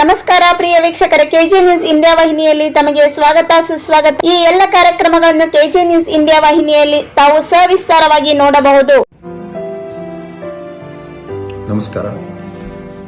ನಮಸ್ಕಾರ ಪ್ರಿಯ ವೀಕ್ಷಕರ K J news India ವಾಹಿನಿಯಲ್ಲಿ ತಮಗೆ ಸ್ವಾಗತ, ಸುಸ್ವಾಗತ. ಈ ಎಲ್ಲ ಕಾರ್ಯಕ್ರಮಗಳನ್ನು ಕೆಜೆ ನ್ಯೂಸ್ ಇಂಡಿಯಾ ವಾಹಿನಿಯಲ್ಲಿ ತಾವು ಸವಿಸ್ತಾರವಾಗಿ ನೋಡಬಹುದು. ನಮಸ್ಕಾರ.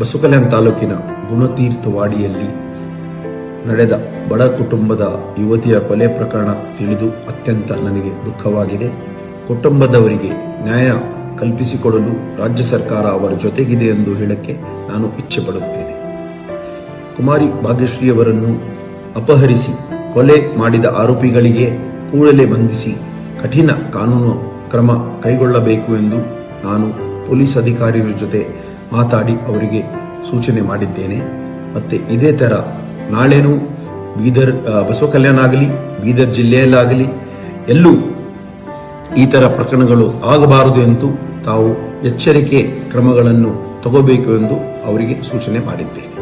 ಬಸುಕಲ್ಯಾಣ ತಾಲೂಕಿನ ಗುಣತೀರ್ಥವಾಡಿಯಲ್ಲಿ ನಡೆದ ಬಡ ಕುಟುಂಬದ ಯುವತಿಯ ಕೊಲೆ ಪ್ರಕರಣ ತಿಳಿದು ಅತ್ಯಂತ ನನಗೆ ದುಃಖವಾಗಿದೆ. ಕುಟುಂಬದವರಿಗೆ ನ್ಯಾಯ ಕಲ್ಪಿಸಿಕೊಡಲು ರಾಜ್ಯ ಸರ್ಕಾರ ಅವರ ಜೊತೆಗಿದೆ ಎಂದು ಹೇಳಕ್ಕೆ ನಾನು ಇಚ್ಛೆ ಪಡುತ್ತೇನೆ ಕುಮಾರಿ ಭಾಗ್ಯಶ್ರೀಯವರನ್ನು ಅಪಹರಿಸಿ ಕೊಲೆ ಮಾಡಿದ ಆರೋಪಿಗಳಿಗೆ ಕೂಡಲೇ ಬಂಧಿಸಿ ಕಠಿಣ ಕಾನೂನು ಕ್ರಮ ಕೈಗೊಳ್ಳಬೇಕು ಎಂದು ನಾನು ಪೊಲೀಸ್ ಅಧಿಕಾರಿಗಳ ಜೊತೆ ಮಾತಾಡಿ ಅವರಿಗೆ ಸೂಚನೆ ಮಾಡಿದ್ದೇನೆ. ಮತ್ತೆ ಇದೇ ತರ ನಾಳೆನೂ ಬೀದರ್ ಬಸವ ಕಲ್ಯಾಣ ಆಗಲಿ, ಬೀದರ್ ಜಿಲ್ಲೆಯಲ್ಲಾಗಲಿ ಎಲ್ಲೂ ಈ ತರ ಪ್ರಕರಣಗಳು ಆಗಬಾರದು ಎಂದು ತಾವು ಎಚ್ಚರಿಕೆ ಕ್ರಮಗಳನ್ನು ತಗೋಬೇಕು ಎಂದು ಅವರಿಗೆ ಸೂಚನೆ ಮಾಡಿದ್ದೇನೆ.